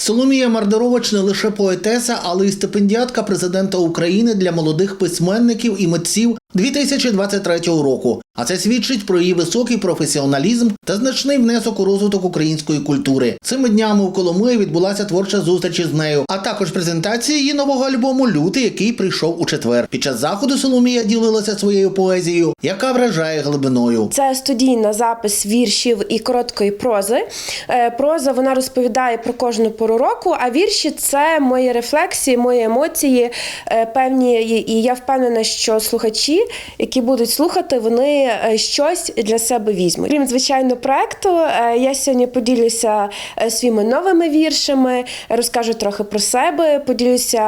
Соломія Мардерович не лише поетеса, але й стипендіатка президента України для молодих письменників і митців 2023 року. А це свідчить про її високий професіоналізм та значний внесок у розвиток української культури. Цими днями у Коломиї відбулася творча зустріч із нею, а також презентація її нового альбому Лютий, який прийшов у четвер. Під час заходу Соломія ділилася своєю поезією, яка вражає глибиною. Це студійна запис віршів і короткої прози. Е, Проза вона розповідає про кожну пору року, а вірші це мої рефлексії, мої емоції е, певні. І і я впевнена, що слухачі, які будуть слухати, вони е, щось для себе візьмуть. Крім звичайно, проекту, е, я сьогодні поділюся е, своїми новими віршами, розкажу трохи про себе, поділюся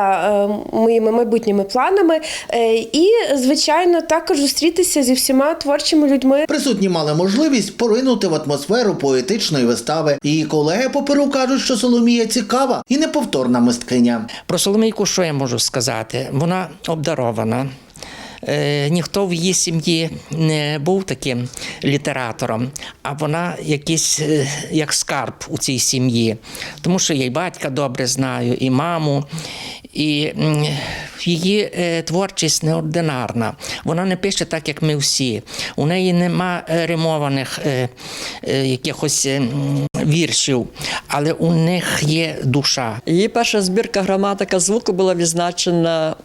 моїми майбутніми планами. І, звичайно, також зустрітися зі всіма творчими людьми. Присутні мали можливість поринути в атмосферу поетичної вистави. Її колеги поперу кажуть, що Соломія цікава і неповторна мисткиня. Про Соломійку що я можу сказати? Вона обдарована. Е, ніхто в її сім'ї не був таким літератором, а вона якийсь е, як скарб у цій сім'ї. Тому що я й батька добре знаю, і маму. І її е, творчість неординарна. Вона не пише так, як ми всі. У неї нема е, римованих е, якихось віршів, але у них є душа. Її перша збірка граматика звуку була відзначена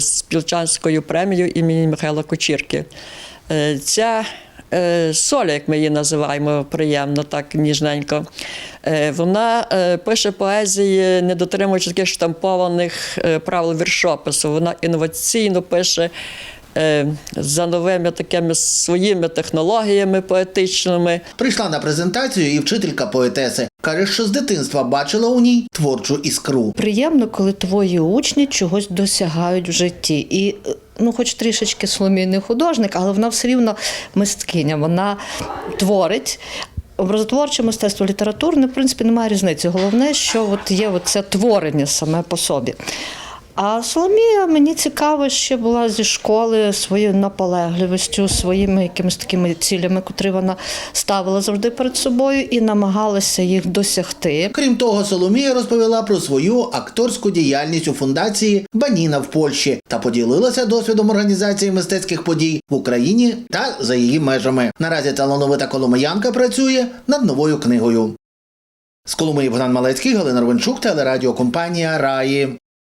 Спілчанською премією імені Михайла Кочірки. Ця е, соля, як ми її називаємо, приємно, так ніжненько. Е, вона е, пише поезії, не дотримуючи таких штампованих правил віршопису. Вона інноваційно пише. За новими такими своїми технологіями поетичними. Прийшла на презентацію і вчителька поетеси. Каже, що з дитинства бачила у ній творчу іскру. Приємно, коли твої учні чогось досягають в житті. І ну, хоч трішечки Соломій художник, але вона все рівно мисткиня. Вона творить. Образотворче мистецтво, літературне, в принципі, немає різниці. Головне, що от є це творення саме по собі. А Соломія мені цікаво, ще була зі школи своєю наполегливістю, своїми якимись такими цілями, котрі вона ставила завжди перед собою і намагалася їх досягти. Крім того, Соломія розповіла про свою акторську діяльність у фундації Баніна в Польщі та поділилася досвідом організації мистецьких подій в Україні та за її межами. Наразі талановита коломиянка працює над новою книгою. З Коломиї Богдан Малецький, Галина Ровенчук, телерадіокомпанія Раї.